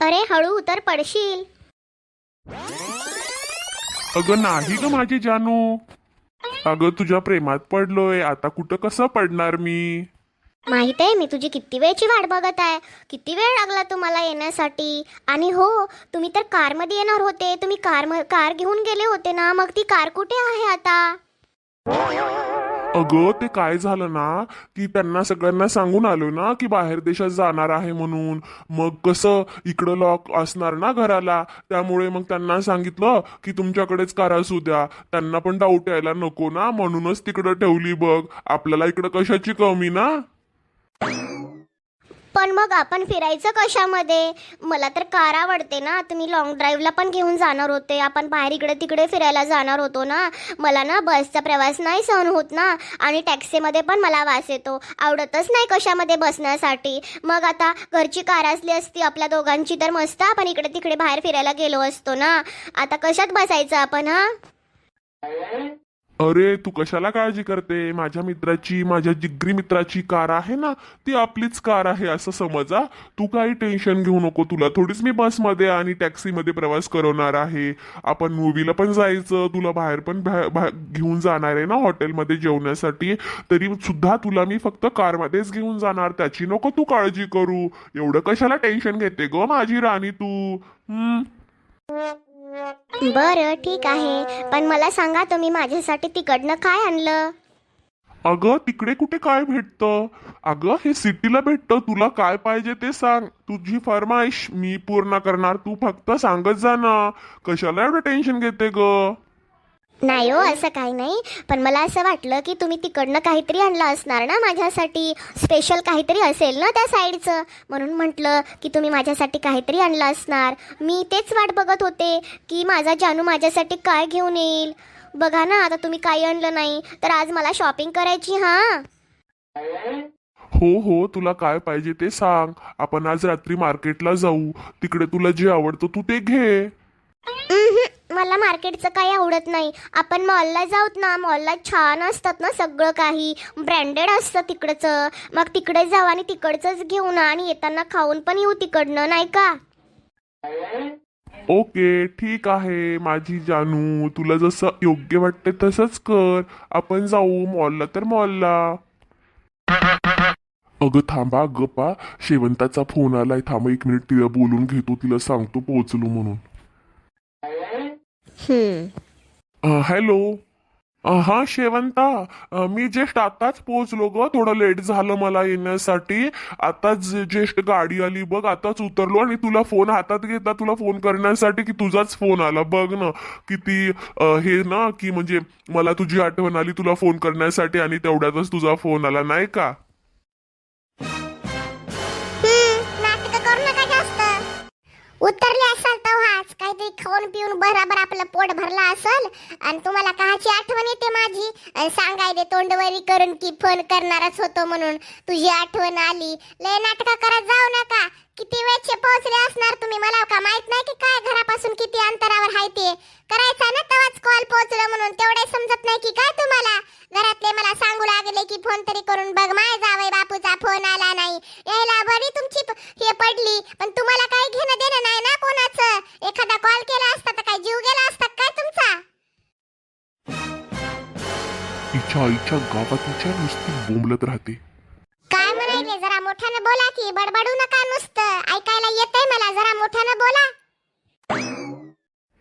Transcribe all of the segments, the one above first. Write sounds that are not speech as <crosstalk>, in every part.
अरे हळू उतर पडशील. अगं नाही ग माझी जानू. अगं तुझ्या प्रेमात पडलोय आता कुठं कसं पडणार मी? माहीत आहे मी तुझी किती वेळची वाट बघत आहे. किती वेळ लागला तुम्हाला येण्यासाठी? आणि हो तुम्ही तर कारमध्ये येणार होते. तुम्ही कार कार घेऊन गेले होते ना मग ती कार कुठे आहे आता? अगं ते काय झालं ना? की त्यांना सगळ्यांना सांगून आलो ना की बाहेर देशात जाणार आहे म्हणून. मग कसं इकडं लॉक असणार ना घराला? त्यामुळे मग त्यांना सांगितलं की तुमच्याकडेच कार असू द्या. त्यांना पण डाऊट यायला नको ना म्हणूनच तिकडं ठेवली बघ. आपल्याला इकडं कशाची कमी ना? पण मग आपण फिरायचं कशामध्ये? मला तर कार आवडते ना. तुम्ही लॉंग ड्राईव्हला पण घेऊन जाणार होते. आपण बाहेर इकडे तिकडे फिरायला जाणार होतो ना. मला ना बसचा प्रवास नाही सहन होत ना. आणि टॅक्सीमध्ये पण मला वास येतो. आवडतच नाही कशामध्ये बसण्यासाठी. मग आता घरची कार असली असती आपल्या दोघांची तर मस्त आपण इकडे तिकडे बाहेर फिरायला गेलो असतो ना. आता कशात बसायचं आपण हां? अरे तू कशाला काळजी करते? माझ्या मित्राची माझ्या जिगरी मित्राची कार आहे ना ती आपलीच कार आहे असं समजा. तू काही टेन्शन घेऊ नको तुला थोडीच मी बसमध्ये आणि टॅक्सीमध्ये प्रवास करवणार आहे. आपण मूवीला पण जायचं तुला बाहेर पण घेऊन जाणार आहे ना हॉटेलमध्ये जेवण्यासाठी. तरी सुद्धा तुला मी फक्त कारमध्येच घेऊन जाणार त्याची नको तू काळजी करू. एवढं कशाला टेन्शन घेते ग माझी राणी तू? हम्म? बरं ठीक आहे. पण मला सांगा तुम्ही माझ्यासाठी तिकडनं काय आणलं? अगं तिकडे कुठे काय भेटतं? अगं हे सिटीला भेटतं. तुला काय पाहिजे ते सांग. तुझी फरमाईश मी पूर्ण करणार. तू फक्त सांगत जा ना. कशाला एवढं टेन्शन घेते ग? नाही हो असं काही नाही. पण मला असं वाटलं की तुम्ही तिकडनं काहीतरी आणलं असणार ना माझ्यासाठी? स्पेशल काहीतरी असेल ना त्या साईडचं? म्हणून म्हटलं की तुम्ही माझ्यासाठी काहीतरी आणलं असणार. मी तेच वाट बघत होते की माझा जानू माझ्यासाठी काय घेऊन येईल. बघा ना आता तुम्ही काही आणलं नाही तर आज मला शॉपिंग करायची हां? हो हो तुला काय पाहिजे ते सांग. आपण आज रात्री मार्केटला जाऊ. तिकडे तुला जे आवडतं तू ते घे. मला मार्केटचं काही आवडत नाही. आपण मॉलला जाऊत ना मॉलला छान असतात ना सगळं काही. ब्रँडेड असतं तिकडचं. मग तिकडे जाऊ आणि तिकडचंच घेऊ ना आणि येताना खाऊन पण येऊ तिकडनं नाही का? ओके ठीक आहे माझी जानू. तुला जसं योग्य वाटते तसंच कर. आपण जाऊ मॉलला तर मॉलला अगं थांबा अगं पा शेवंताचा फोन आलाय. थांबा एक मिनिट तिला बोलून घेतो. तिला सांगतो पोहोचलो म्हणून. हम्म. अ, हॅलो अ, हा शेवंता अ, मी जस्ट आताच पोहोचलो ग. थोडं लेट झालं मला येण्यासाठी. आताच जस्ट गाडी आली बघ. आताच उतरलो आणि तुला फोन हातात घेतला तुला फोन करण्यासाठी की तुझाच फोन आला. बघ ना किती अ, हे ना की म्हणजे मला तुझी आठवण आली तुला फोन करण्यासाठी आणि तेवढ्यातच तुझा फोन आला. नाही का? नाटक करू नका जास्त. उतरले असाल तर हाच काहीतरी खाऊन पिऊन बराबर आपलं पोट भरला असल आणि तुम्हाला काहाची आठवण येते माझी? आणि सांगाय तोंडवरी करून की फोन करणारच होतो म्हणून. तुझी आठवण आली. लय नाटक करत जाऊ नका. किती वेळचे पोहोचले असणार तुम्ही मला का माहीत नाही की काय घरापासून किती अंतरावर आहे ते? करायचा ना तवाच कॉल पोहोचलो म्हणून. तेवढे समजत नाही की काय तुम्हाला? घरातले मला सांगू लागले की फोन तरी करून बघ. माय जावय बापूचा फोन आला नाही. यायला बरी तुमची हे पडली. पण इच्छा इच्छा गावात नुसती बोंबलत राहते. काय म्हणायले? जरा मोठ्यानं बोला की बडबडू नका नुसतं. ऐकायला येतंय मला. जरा मोठ्यानं बोला.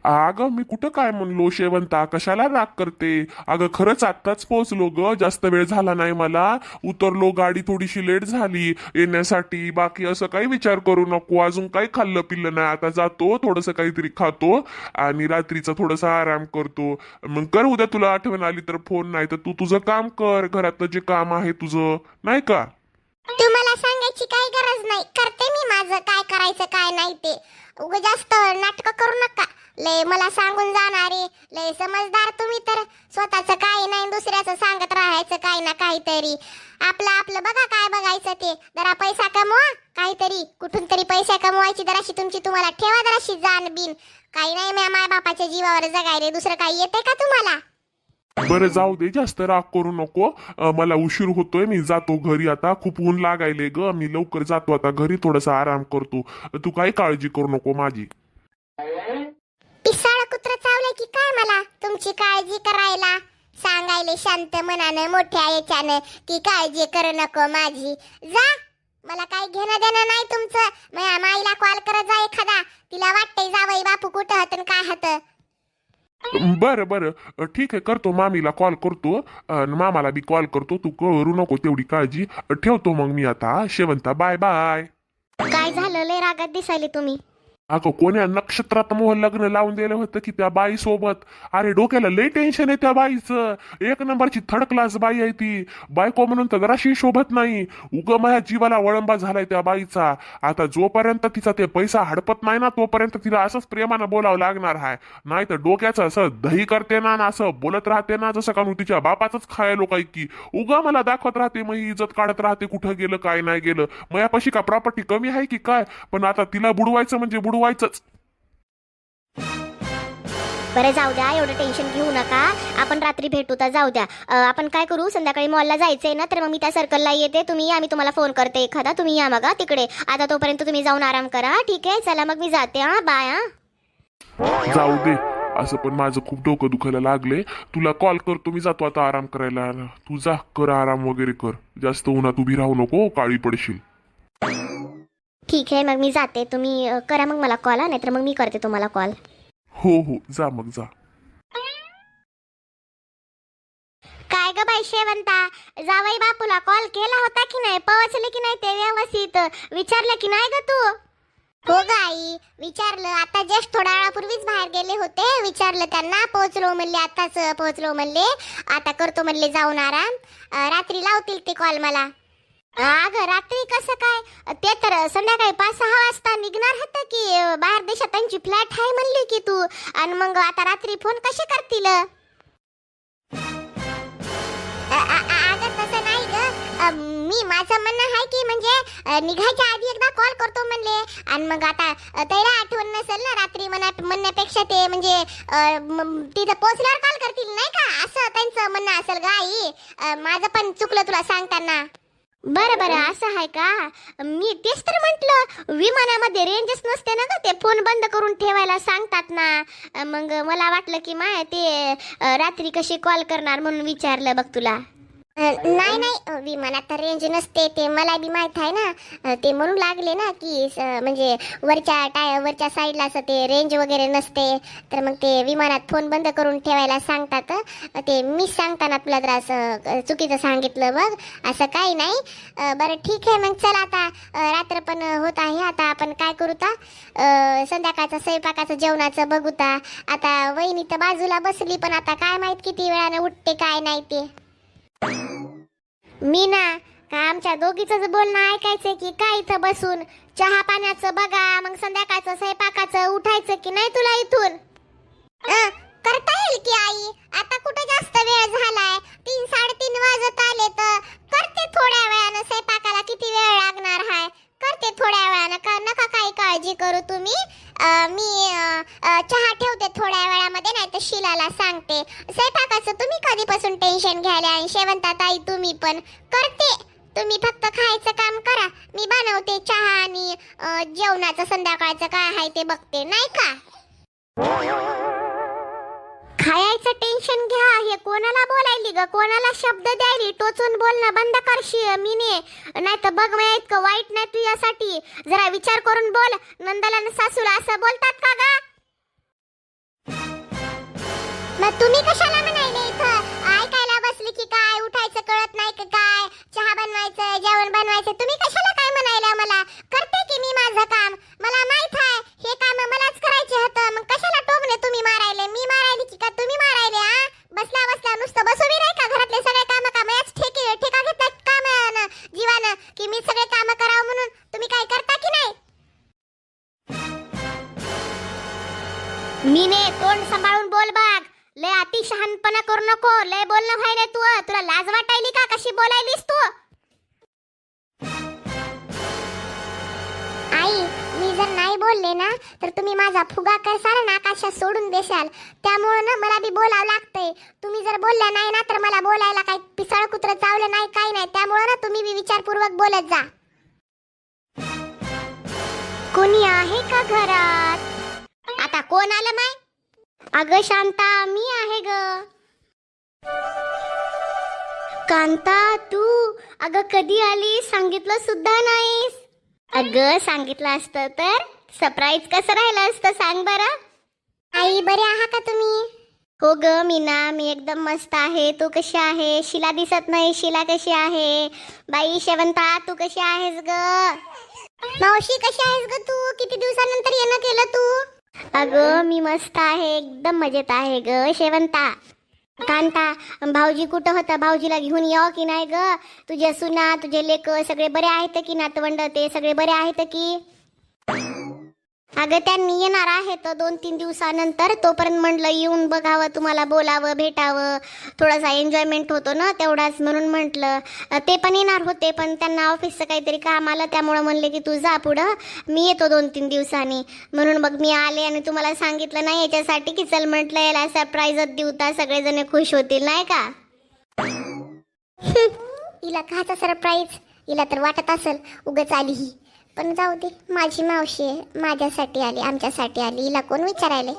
अगं मी कुठं काय म्हणलो? शेवंता कशाला राग करते? अगं खरंच आत्ताच पोहोचलो ग. जास्त वेळ झाला नाही मला. उतरलो गाडी थोडीशी लेट झाली. येण्यासाठी बाकी असं काही विचार करू नको. अजून काही खाल्लं पिल्लं नाही. आता जातो थोडंसं काहीतरी खातो आणि रात्रीचा थोडासा आराम करतो. मग कर उद्या तुला आठवण आली तर फोन. नाही तर तू तुझं काम कर. घरातलं जे काम आहे तुझं. नाही का? तुम्हाला काही गरज नाही. करते मी माझं काय करायचं काय नाही ते. उग जास्त नाटक करू नका. लय मला सांगून जाणारे लय समजदार तुम्ही तर. स्वतःचं काही नाही दुसऱ्याचं सांगत राहायचं काही ना काहीतरी. आपलं आपलं बघा काय बघायचं ते. जरा पैसा कमवा. काहीतरी. कुठून तरी पैसा कमवायची जराशी तुमची तुम्हाला ठेवा जराशी जाण बिन काही नाही मी माय बापाच्या जीवावर जगायले दुसरं काही येते का तुम्हाला? बरं जाऊ दे. जास्त राग करू नको. अं, मला उशीर होतोय. मी जातो घरी आता. खूप ऊन लागायले ग. मी लवकर जातो आता घरी. थोडासा आराम करतो. तू काही काळजी करू नको माझी. पिसाळ कुत्र चावलंय की काय मला? तुमची काळजी करायला. सांगायले शांत मनानं मोठ्या याच्यानं की काळजी करू नको माझी. जा. मला काही घेणं देणं नाही तुमचं. माझ्या माईला कॉल करत जा एखादा. तिला वाटतंय जावई बापू कुठं होतं काय होतं बरं बरं. ठीक आहे करतो. मामीला कॉल करतो. अन् मामाला बी कॉल करतो. तू करू नको तेवढी काळजी. ठेवतो मग मी आता. शेवंता बाय बाय काय झालं? लय रागात दिसायले तुम्ही. अगं कोण्या नक्षत्रात मोह लग्न लावून दिलं होतं की त्या बाई सोबत अरे डोक्याला लय टेन्शन आहे त्या बाईचं. एक नंबरची थर्ड क्लास बाई आहे ती. बायको म्हणून तर जराशी शोभत नाही. उग माझ्या जीवाला वळंबा झालाय त्या बाईचा. आता जोपर्यंत तिचा ते पैसा हडपत नाही ना तोपर्यंत तिला असंच प्रेमानं बोलावं लागणार आहे नाही तर डोक्याचं असं दही करते ना असं बोलत राहते ना जसं का तिच्या बापाचंच खायलो काय की. उगा मला दाखवत राहते मग इज्जत काढत राहते कुठं गेलं काय नाही गेलं. मयापाशी का प्रॉपर्टी कमी आहे की काय? पण आता तिला बुडवायचं म्हणजे बुडवायचंच बरं जाऊ द्या एवढं टेन्शन घेऊ नका. आपण रात्री भेटू तर जाऊ द्या. अं, आपण काय करू संध्याकाळी मॉलला जायचंय ना तर मग मी त्या सर्कलला येते तुम्ही या मी तुम्हाला फोन करते एखादा तुम्ही या मग हा, तिकडे. आता तोपर्यंत तुम्ही जाऊन आराम करा ठीक आहे? चला मग मी जाते हा बाय हा. जाऊ दे. असं पण माझं खूप डोकं दुखायला लागले तुला कॉल करतो मी जातो आता आराम करायला. तू जा कर आराम वगैरे कर. जास्त उन्हात उभी राहू नको काळी पडशील. ठीक आहे मग मी जाते. तुम्ही अं, करा मग मला कॉल नाहीतर मग मी करते तुम्हाला कॉल हो हो. जा मग जा. काय ग बाई शेवंता? जावई बापूला कॉल केला होता की नाही? पोहोचले की नाही ते व्यवस्थित? विचारलं की नाही ग तू? हो गाई विचारलं. आता जस्ट थोड्या वेळापूर्वीच बाहेर गेले होते. विचारलं त्यांना. पोहोचलो म्हणले आताच पोहोचलो म्हणले. आता करतो म्हणले जाऊन आराम. अं, रात्री लावतील ते कॉल मला. अगं रात्री कसं काय? ते तर संध्याकाळी पाच सहा वाजता निघणार होतं की बाहेर देशात त्यांची फ्लॅट आहे म्हणली की तू. आणि मग आता रात्री फोन कसे करतील? अगं तसं नाही ग. अ, मी माझं म्हणणं आहे की म्हणजे अ, निघायच्या आधी एकदा कॉल करतो म्हणले. आणि मग आता अ, त्याला आठवण नसेल ना रात्री म्हणा म्हणण्यापेक्षा ते म्हणजे अ, म- तिथं पोहोचल्यावर कॉल करतील नाही का? असं त्यांचं म्हणणं असेल ग आई. अ, माझं पण चुकलं तुला सांगताना. बरं बरं असं आहे का? मी तेच तर म्हटलं विमानामध्ये रेंजच नसते ना का ते फोन बंद करून ठेवायला सांगतात ना. मग मला वाटलं की माय ते रात्री कशी कॉल करणार म्हणून विचारलं बघ तुला. नाही नाही. विमानात तर रेंज नसते. ते मला बी माहीत आहे ना. ते म्हणून लागले ना की म्हणजे वरच्या टाय वरच्या साईडला असं ते रेंज वगैरे नसते. तर मग ते विमानात फोन बंद करून ठेवायला सांगतात. ते मी सांगताना तुला तर असं चुकीचं सांगितलं बघ. असं काही नाही. बरं ठीक आहे. मग चल आता. रात्र पण होत आहे. आता आपण काय करू ता? संध्याकाळचं स्वयंपाकाचं जेवणाचं बघूता आता वहिनी तर बाजूला बसली पण आता काय माहीत किती वेळानं उठते काय नाही ते. मी ना का आमच्या दोघीच बोलणं ऐकायचं की काय इथं बसून? चहा पाण्याचं बघा मग संध्याकाळचं स्वयंपाकाचं उठायचं की नाही तुला इथून? अं, करता येईल की आई? आता कुठं जास्त वेळ झालाय? तीन साडेतीन वाजत आले तर करते थोड्या वेळानं. स्वयंपाकाला किती वेळ लागणार हाय? करते थोड्या वेळानं. का नका काही काळजी करू तुम्ही. अं, मी अं, अं, चहा ठेवते थोड्या वेळामध्ये नाही तर शिलाला सांगते. स्वयंपाकाचं तुम्ही कधीपासून टेन्शन घ्यायला? आणि शेवंता ताई तुम्ही पण करते. तुम्ही फक्त खायचं काम करा. मी बनवते चहा आणि अं, जेवणाचं संध्याकाळचं काय आहे ते बघते. नाही का? खायचं टेन्शन घ्या. हे कोणाला बोलायली ग? कोणाला शब्द द्यायली? टोचून बोलणं बंद करशी मीने. नाही तर बघ मी इतकं वाईट नाही तुझ्यासाठी. जरा विचार करून बोल. नंदाला आणि सासूला असं बोलतात का ग? मग तुम्ही कशाला म्हणायले इथं? जर नाही बोलले ना तर तुम्ही माझा फुगा करसाल ना आकाशात सोडून देशाल? त्यामुळं ना मला बी बोलावं लागतंय. तुम्ही जर बोलल्या नाही ना तर मला बोलायला काही पिसाळ कुत्र चावलं नाही काही नाही. त्यामुळं ना तुम्ही बी विचारपूर्वक बोलत जा. कोणी आहे का घरात? आता कोण आलं माय? अगं शांता मी आहे ग. कांता तू? अगं कधी आली सांगितलं सुद्धा नाहीस. अगं सांगितलं असतं तर? सरप्राईज कसं राहिलं असतं सांग बरं. आई बरे आहात का तुम्ही? हो ग मीना मी एकदम मस्त आहे. तू कशी आहे? शिला दिसत नाही. शिला कशी आहे? बाई शेवंता तू कशी आहेस ग? मावशी कशी आहेस ग तू? किती दिवसानंतर येणं केलं तू? अगं मी मस्त आहे. एकदम मजेत आहे ग शेवंता. कांता भाऊजी कुठं होता? भाऊजीला घेऊन यावं हो की नाही ग? तुझे सुना तुझे लेक सगळे बरे आहेत की नातवंड? ते सगळे बरे आहेत की? अगं त्यांनी येणार आहे तर दोन तीन दिवसानंतर. तोपर्यंत म्हटलं येऊन बघावं तुम्हाला बोलावं भेटावं. थोडासा एन्जॉयमेंट होतो ना तेवढाच म्हणून म्हटलं. ते पण येणार होते पण त्यांना ऑफिसचं काहीतरी काम आलं त्यामुळं म्हणले की तू जा पुढं. मी येतो दोन तीन दिवसांनी. म्हणून मग मी आले आणि तुम्हाला सांगितलं नाही याच्यासाठी की चल म्हटलं याला सरप्राईजच देऊ तर सगळेजण खुश होतील नाही का? <laughs> हिला काचा सरप्राईज हिला तर वाटत असेल उगच आली ही. पण जाऊ दे माझी मावशी आहे माझ्यासाठी आली आमच्यासाठी आली हिला कोण विचारायले?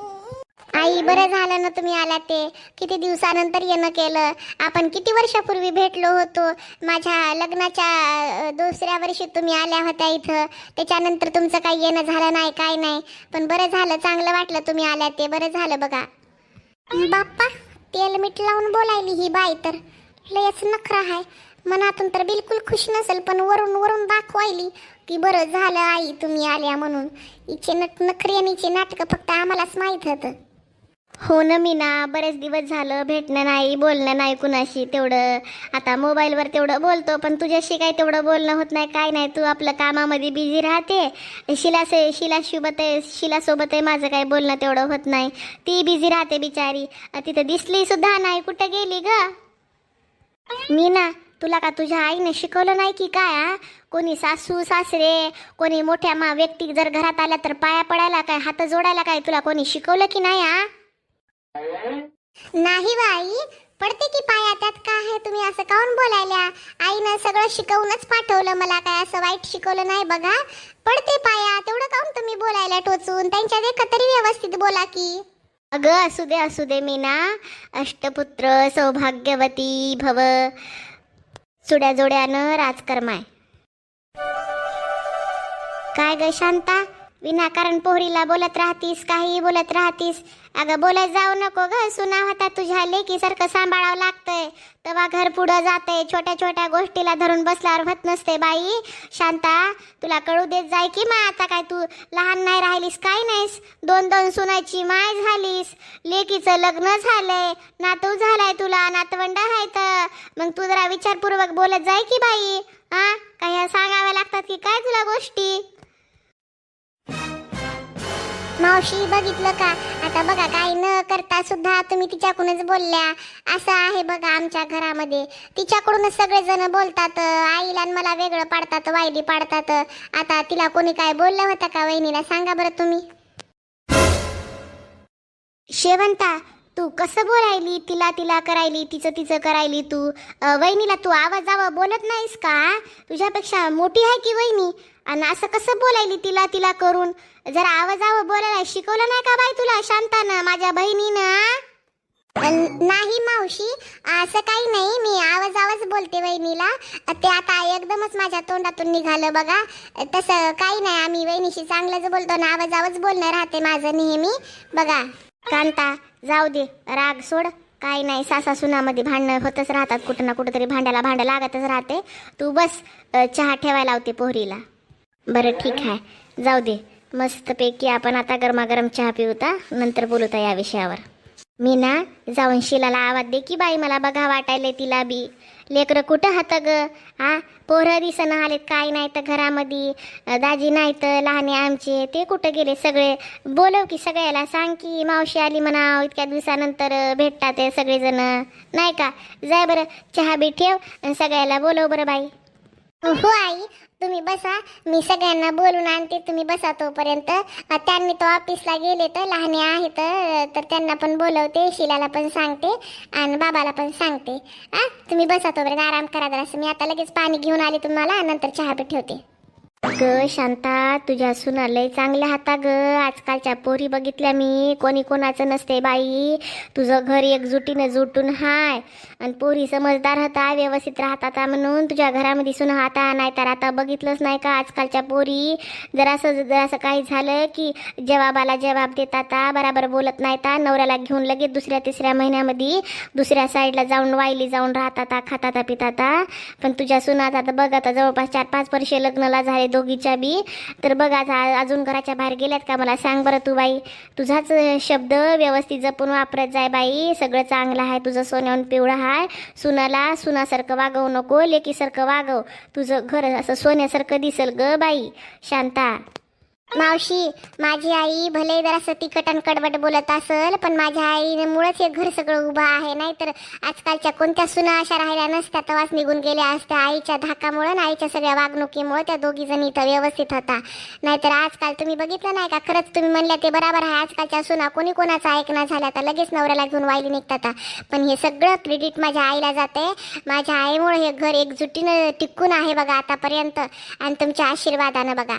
आई बरं झालं ना तुम्ही आला ते. किती दिवसानंतर येणं केलं. आपण किती वर्षापूर्वी भेटलो होतो. माझ्या लग्नाच्या दुसऱ्या वर्षी तुम्ही आल्या होत्या इथं. त्याच्यानंतर तुमचं काही येणं झालं नाही काय नाही. पण बरं झालं चांगलं वाटलं तुम्ही आल्या ते. बरं झालं बघा. बाप्पा तेल मीठ लावून बोलायली ही बाई तर. लयच नखरा आहे मनातून तर बिलकुल खुश नसेल पण वरून वरून दाखवायली की बरं झालं आई तुम्ही आल्या म्हणून. इचे नट नखरी नाटकं फक्त आम्हालाच माहीत होतं. हो ना मीना बरेच दिवस झालं भेटणं नाही बोलणं नाही कुणाशी तेवढं. आता मोबाईलवर तेवढं बोलतो पण तुझ्याशी काही तेवढं बोलणं होत नाही काय नाही. तू आपलं कामामध्ये बिझी राहते. शिलासे शिलाशिबत आहे शिलासोबत आहे माझं काही बोलणं तेवढं होत नाही. ती बिझी राहते बिचारी. तिथं दिसली सुद्धा नाही कुठं गेली ग? मीना तुला का तुझ्या आईने शिकवलं नाही की काय कोणी सासू सासरे कोणी मोठ्या मा व्यक्ती जर घरात आल्या तर पाया पडायला काय हात जोडायला काय तुला कोणी शिकवलं की नाही आ नाही बाई पडते की पाया त्यात का आहे तुम्ही असं काऊन बोलायल्या? आईनं सगळं शिकवूनच पाठवलं मला काय असं वाईट शिकवलं नाही बघा. पडते पाया तेवढं काऊन तुम्ही बोलायला टोचून? त्यांच्या देखा तरी व्यवस्थित बोला की. अगं असू दे असू दे मीना. अष्टपुत्र सौभाग्यवती भव. चुड्या जोड्यानं राजकर्माय काय ग शांता? विनाकारण पोहरीला बोलत राहतीस काहीही बोलत राहतीस. अगं बोलत जाऊ नको ग सुना होता तुझ्या लेकीसारखं सांभाळावं लागतंय. तेव्हा घर पुढं जाते छोट्या छोट्या गोष्टीला धरून बसल्यावर होत नसते बाई. शांता तुला कळू देत जाय की मा आता काय तू लहान नाही राहिलीस काय नाहीस? दोन दोन सुनाची माय झालीस. लेकीचं लग्न झालंय नातू झालाय तुला नातवंड आहे तर मग तू जरा विचारपूर्वक बोलत जाय की बाई. हा काही सांगाव्या लागतात की काय तुला गोष्टी? मावशी बघितलं का? आता बघा काही न करता सुद्धा तुम्ही तिच्याकडूनच बोलल्या. असं आहे बघा आमच्या घरामध्ये. तिच्याकडूनच सगळेजण बोलतात आईला मला वेगळं पाडतात वायली पाडतात. आता तिला कोणी काय बोललं होतं का वहिनीला सांगा बरं तुम्ही. शेवंता तू कसं बोलायली? तिला तिला करायली तिचं तिचं करायली तू? वहिनीला तू आवाज बोलत नाहीस का तुझ्यापेक्षा मोठी आहे की वहिनी? आणि असं कसं बोलायली तिला तिला करून? जरा आवाज बोलायला शिकवलं नाही का बाई तुला शांतानं माझ्या बहिणीनं नाही मावशी असं काही नाही मी आवाज आवाज बोलते वहिनीला. ते आता एकदमच माझ्या तोंडातून निघालं बघा. तसं काही नाही आम्ही वहिनीशी चांगलंच बोलतो ना आवाज आवाज बोलणं राहते माझं नेहमी. बघा. कांता जाऊ दे. राग सोड. काय नाही सासा सुनामध्ये भांडणं होतच राहतात. कुठं ना कुठंतरी भांड्याला भांडं लागतच राहते. तू बस चहा ठेवायला लावते पोहरीला. बरं ठीक आहे. जाऊ दे. मस्तपैकी आपण आता गरमागरम चहा पिऊता नंतर बोलूता या विषयावर. मी ना जाऊन शिलाला आवाज दे की बाई मला बघा वाटायला तिला बी. लेकरं कुठं हात ग? हा पोरं दिसणं आलेत काय नाही तर घरामध्ये. दाजी नाही तर लहाने आमचे. ते कुठं गेले सगळे? बोलव की सगळ्याला. सांग की मावशी आली म्हणाव इतक्या दिवसानंतर भेटतात ते सगळेजण. नाही का? जाय बरं चहा बी ठेव आणि सगळ्याला बोलव बरं बाई. हो आई तुम्ही बसा मी सगळ्यांना बोलून आणते तुम्ही बसा तोपर्यंत. त्यांनी तो ऑफिसला गेले तर लहाने आहेत तर त्यांना पण बोलवते शिलाला पण सांगते आणि बाबाला पण सांगते. आ तुम्ही बसा तोपर्यंत आराम करा जरा मी आता लगेच पाणी घेऊन आले तुम्हाला नंतर चहा बी ठेवते. ग शांता तुझ्या सुना लय चांगल्या हाता ग. आजकालच्या पोरी बघितल्या मी. कोणी कोणाचं नसते बाई. तुझं घर एकजुटीनं जुटून हाय. आणि पोरी समजदार होता व्यवस्थित राहतात म्हणून. तुझ्या घरामध्ये सुना हाता नाहीतर आता बघितलंच नाही का आजकालच्या पोरी? जरासं जरासं काही झालं की जवाबाला जवाब देतात बराबर बोलत नाहीत नवऱ्याला घेऊन लगेच दुसऱ्या तिसऱ्या महिन्यामध्ये दुसऱ्या साईडला जाऊन वाईली जाऊन राहतात खातात पितात पण तुझ्या सुनात आता बघ आता जवळपास चार पाच वर्षे लग्नाला झाले दोघीच्या बी. तर बघ आता अजून घराच्या बाहेर गेल्यात का? मला सांग बरं तू बाई. तुझाच शब्द व्यवस्थित जपून वापरत जाय बाई. सगळं चांगलं आहे. तुझं सोन्याहून पिवळं आहे. सुनाला सुनासारखं वागवू नको. लेकीसारखं वागव. तुझं घर असं सोन्यासारखं दिसल ग बाई. शांता. मावशी माझी आई भले जरासं तिखट आणि कडबट बोलत असल पण माझ्या आईने मुळच हे घर सगळं उभं आहे. नाहीतर आजकालच्या कोणत्या सुना अशा राहिल्या नसत्या तवाच निघून गेल्या असत्या. आईच्या धाकामुळं आणि आईच्या सगळ्या वागणुकीमुळं त्या दोघी जणी इथं व्यवस्थित होता. नाहीतर आजकाल तुम्ही बघितलं नाही का? खरंच तुम्ही म्हणल्या ते बराबर आहे. आजकालच्या सुना कोणी कोणाचं ऐकणं झाल्या तर लगेच नवऱ्याला घेऊन वायली निघतात. पण हे सगळं क्रेडिट माझ्या आईला जाते. माझ्या आईमुळे हे घर एकजुटीनं टिकून आहे बघा आतापर्यंत. आणि तुमच्या आशीर्वादानं बघा.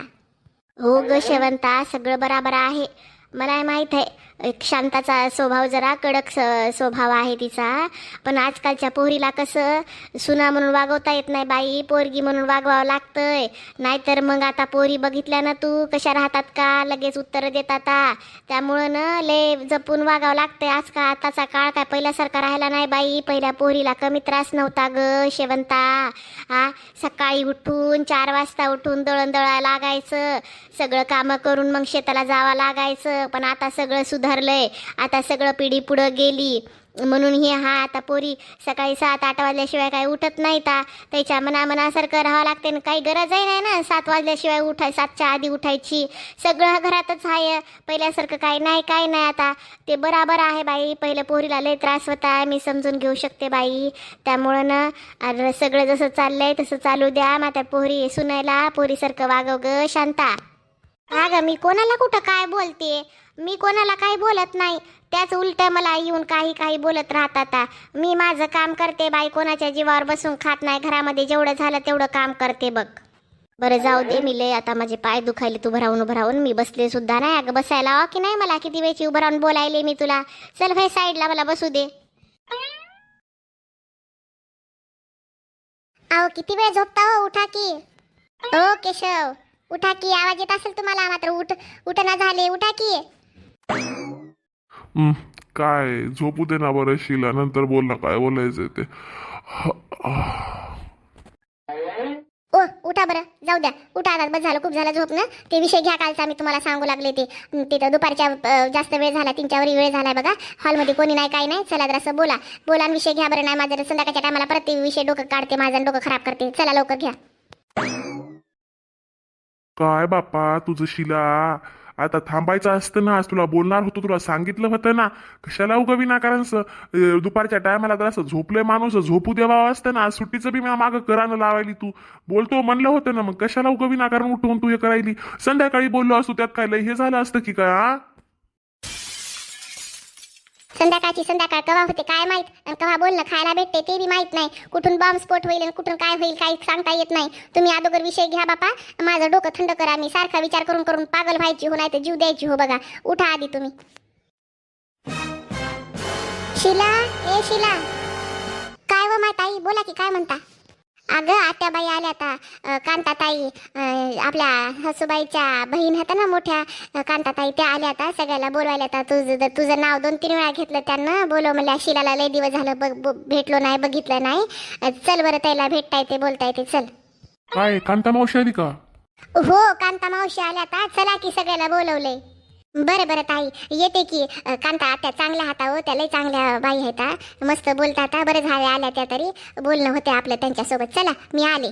हो ग शेवंता सगळं बराबर आहे. मला माहीत आहे. एक शांताचा स्वभाव जरा कडक स- स्वभाव आहे तिचा. पण आजकालच्या पोहरीला कसं सुना म्हणून वागवता येत नाही बाई पोरगी म्हणून वागवावं लागतंय. नाहीतर मग आता पोरी बघितल्या ना तू कशा राहतात का? लगेच उत्तरं देतात आ. त्यामुळं ना ले जपून वागावं लागतंय आज का आताचा काळ काय पहिल्यासारखा राहिला नाही बाई. पहिल्या पोहरीला कमी त्रास नव्हता ग शेवंता. हा सकाळी उठून चार वाजता उठून दळण दळा लागायचं. सगळं कामं करून मग शेताला जावं लागायचं. पण आता सगळं सुद्धा सुधारलंय आता सगळं पिढी पुढं गेली. म्हणून हे हा आता पोरी सकाळी सात आठ वाजल्याशिवाय काही उठत नाही ता त्याच्या मना मनासारखं राहावं लागते ना काही गरजही नाही ना. सात वाजल्याशिवाय उठाय सातच्या आधी उठायची. सगळं घरातच आहे पहिल्यासारखं काही नाही काय नाही आता. ते बराबर आहे बाई. पहिल्या पोरीला लय त्रास होता. मी समजून घेऊ शकते बाई. त्यामुळं ना सगळं जसं चाललंय तसं चालू द्या. माता पोरी सुनायला. पोरीसारखं वागव ग शांता. अगं मी कोणाला कुठं काय बोलते? मी कोणाला काही बोलत नाही. त्याच उलट मला येऊन काही काही बोलत राहतात. मी माझं काम करते बाई कोणाच्या जीवावर बसून खात नाही. घरामध्ये जेवढं झालं तेवढं काम करते बघ. बरं जाऊ दे मी लय आता माझे पाय दुखायले तू भरावून राहून उभं राहून मी बसले सुद्धा नाही. अगं बसायला हवं की नाही मला. किती वेळची उभं राहून बोलायले मी तुला. चल भाई साईडला मला बसू दे. अहो किती वेळ झोपता हो? उठा की. ओ केशव. उठा की आवाज येत असेल तुम्हाला? मात्र उठ उठना झाले उठा की. हं, काय झोपू दे ना बरं शिला नंतर बोल ना काय बोलायचं ते. ओ उठा बरं जाऊ द्या. उठा आता बस झालं खूप झालं झोप ना. ते विषय घ्या कालचा मी तुम्हाला सांगू लागले ते. अं, तिथं दुपारच्या अं, जास्त वेळ झाला तीनच्यावरी वेळ झालाय बघा. हॉलमध्ये कोणी नाही काही नाही. चला जरासं बोला. बोला आणि विषय घ्या बरं नाही माझं संध्याकाळच्या टायमाला परत ते विषय डोकं काढते माझं आणि डोकं खराब करते. चला लवकर घ्या. काय बाप्पा तुझं शिला? आता थांबायचं असतं ना आज तुला बोलणार होतो तुला सांगितलं होतं ना. कशाला उगा विनाकारण दुपारच्या टायमाला तर असं झोपलंय माणूस झोपू द्यावा असतं ना. आज सुट्टीचं बी मागं करानं लावायली तू. बोलतो म्हणलं होतं ना मग. कशाला उगा विनाकारण उठवून तू हे करायली? संध्याकाळी बोललो असतो त्यात काय लय हे झालं असतं की काय हा संध्याकाळची संध्याकाळ कवा होते काय माहीत? आणि कवा बोलणं खायला भेटते ते बी माहीत नाही. कुठून बॉम्ब स्फोट होईल आणि कुठून काय होईल काही सांगता येत नाही. तुम्ही अगोदर विषय घ्या बापा. माझं डोकं थंड करा मी सारखा विचार करून करून पागल व्हायची हो नाही तर जीव द्यायची हो बघा. उठा आधी तुम्ही. शिला ए शिला. काय हो व माय ताई बोला की काय म्हणता? अगं आत्याबाई आल्या आता. कांताताई आपल्या हसूबाईच्या बहीण होत्या ना मोठ्या कांताताई त्या आल्या आता सगळ्याला बोलवायला. आता तुझं तुझं नाव दोन तीन वेळा घेतलं त्यांना बोलव म्हणल्या शिलाला लय दिवस झालं बघ भेटलो नाही बघितलं नाही. चल बरं त्याला भेटता येते बोलता येते चल. काय कांता मावशी आली का? हो कांता मावशी आल्या आता. चला की सगळ्याला बोलवलंय. बरं बरं ताई. येते की. कांता त्या चांगल्या हाता हो त्या लई चांगल्या बाई आहेत हा. मस्त बोलतात हा. बरं झाले आल्या त्या तरी. बोलणं होते आपलं त्यांच्यासोबत. चला मी आले.